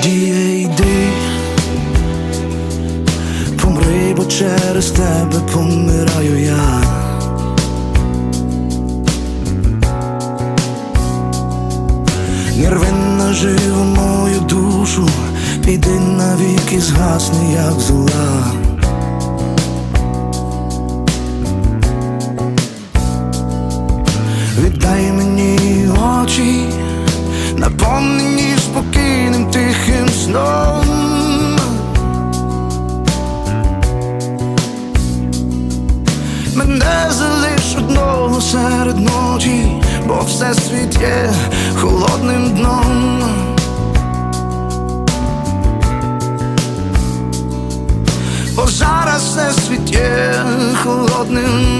Надія йди, помри, бо через тебе помираю я. Не рви мою душу, піди навіки, згасни, як зола. Одного серед ночі, бо все світ є холодним дном. Бо зараз все світ є холодним.